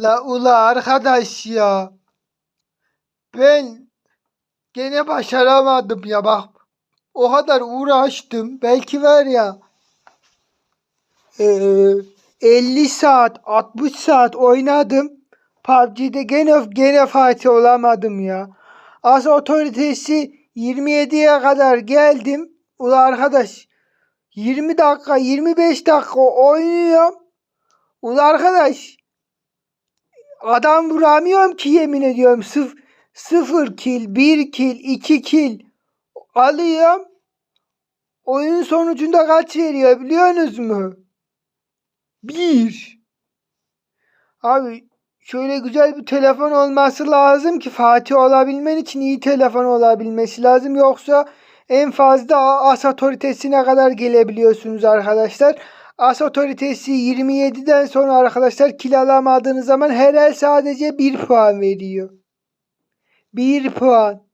La ula arkadaş ya. Ben gene başaramadım ya bak. O kadar uğraştım. Belki var ya. eee, 50 saat 60 saat oynadım. PUBG'de gene gene Fatih olamadım ya. Az otoritesi 27'ye kadar geldim. Ula arkadaş 20 dakika 25 dakika oynuyorum. Ula arkadaş adam vuramıyorum ki yemin ediyorum. Sıf sıfır kill, 1 kill, 2 kill alıyorum. Oyun sonucunda kaç veriyor biliyorsunuz mu? 1. Abi şöyle güzel bir telefon olması lazım ki Fatih olabilmen için iyi telefon olabilmesi lazım. Yoksa en fazla as otoritesine kadar gelebiliyorsunuz arkadaşlar. As otoritesi 27'den sonra arkadaşlar kil alamadığınız zaman her el sadece 1 puan veriyor. 1 puan.